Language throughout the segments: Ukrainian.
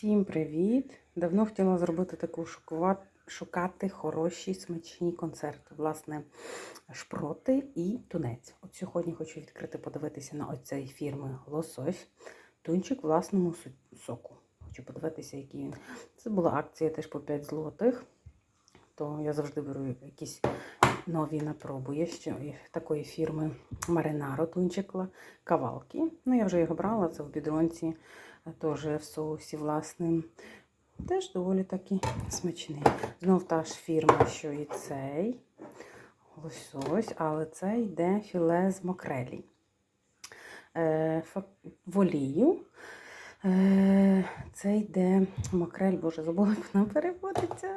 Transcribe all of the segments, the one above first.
Всім привіт! Давно хотіла зробити таку шукати хороші смачні концерти. Власне, шпроти і тунець. От сьогодні хочу відкрити, подивитися на оцей фірми Лосось. Тунчик власному соку. Хочу подивитися, який він. Це була акція теж по 5 злотих. То я завжди беру якісь нові на пробу. Є ще такої фірми Маринаро Тунчикла Кавалки. Ну, я вже його брала, це в бідронці теж в соусі власним. Теж доволі таки смачний. Знов та ж фірма, що і цей лосось, але це йде філе з мокрелі. Е, в олію. Е, це йде мокрель, боже, забула, як вона переводиться.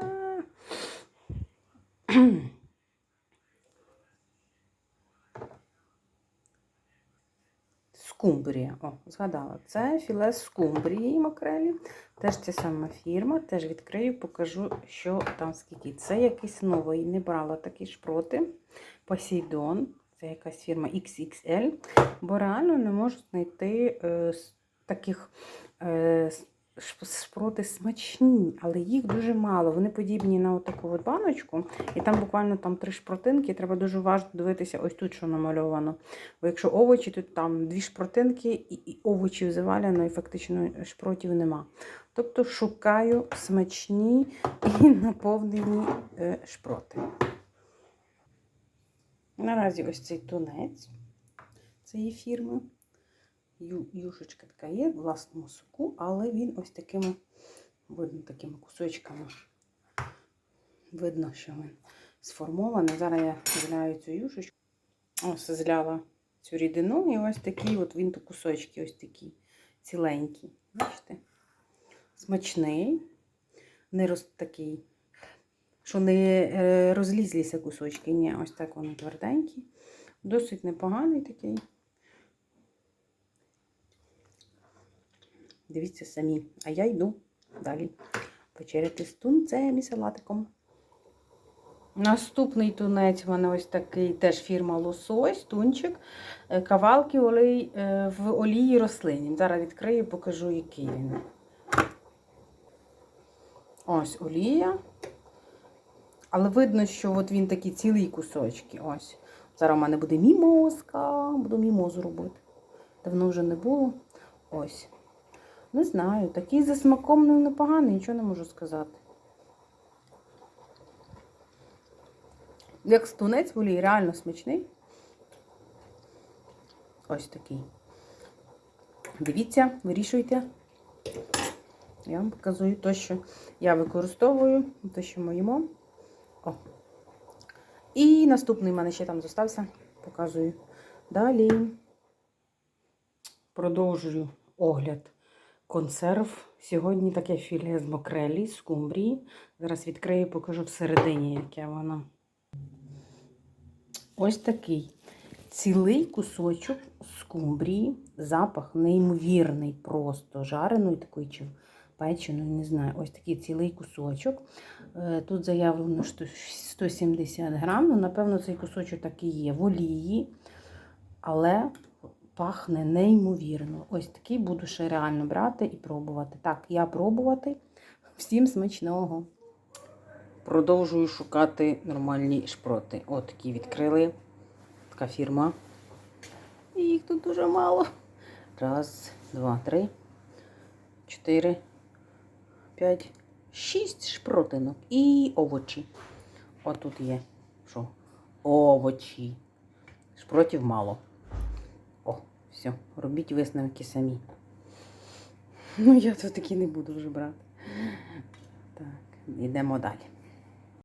Скумбрія. О, згадала. Це філе скумбрії макрелі. Теж ця сама фірма. Теж відкрию, покажу, що там скільки. Це якийсь новий. Не брала такі шпроти. Посейдон. Це якась фірма XXL. Бо реально не можу знайти е, таких е, шпроти смачні, але їх дуже мало. Вони подібні на таку от баночку. І там буквально там три шпротинки. Треба дуже уважно дивитися, ось тут що намальовано. Бо якщо овочі, то там дві шпротинки і, і овочів завалено, і фактично шпротів нема. Тобто шукаю смачні і наповнені е, шпроти. Наразі ось цей тунець цієї фірми. Юшечка така є в власному соку, але він ось такими, видно, такими кусочками. Видно, що він сформований. Зараз я зляю цю юшечку. Ось зляла цю рідину, і ось такі от він то кусочки, ось такі ціленькі. Бачите? Смачний, не роз такий, що не е, розлізлися кусочки. Ні, ось так вони тверденькі. Досить непоганий такий. Дивіться самі. А я йду далі вечеряти з тунцем і салатиком. Наступний тунець в мене ось такий теж фірма Лосось, тунчик. Е, Кавалки олій, е, в олії рослинні. Зараз відкрию, покажу, який він. Ось олія. Але видно, що от він такі цілі кусочки. Ось. Зараз у мене буде мімозка. Буду мімозу робити. Давно вже не було. Ось. Не знаю, такий за смаком ну, непоганий, нічого не можу сказати. Як стунець в олії, реально смачний. Ось такий. Дивіться, вирішуйте. Я вам показую те, що я використовую, те, що ми. О. І наступний в мене ще там зостався. Показую. Далі продовжую огляд консерв. Сьогодні таке філе з мокрелі, з кумбрії. Зараз відкрию, і покажу всередині, яке воно. Ось такий цілий кусочок скумбрії. Запах неймовірний, просто жареної такої чи печеної, не знаю. Ось такий цілий кусочок. Е, Тут заявлено що 170 грам. Ну, напевно, цей кусочок так і є в олії, але пахне неймовірно. Ось такий буду ще реально брати і пробувати. Так, я пробувати. Всім смачного. Продовжую шукати нормальні шпроти. От такі відкрили. Така фірма. І їх тут дуже мало. Раз, два, три, чотири, п'ять, шість шпротинок. І овочі. От тут є. Що? Овочі. Шпротів мало. Все, робіть висновки самі. Ну, я тут такі не буду вже брати. Так, йдемо далі.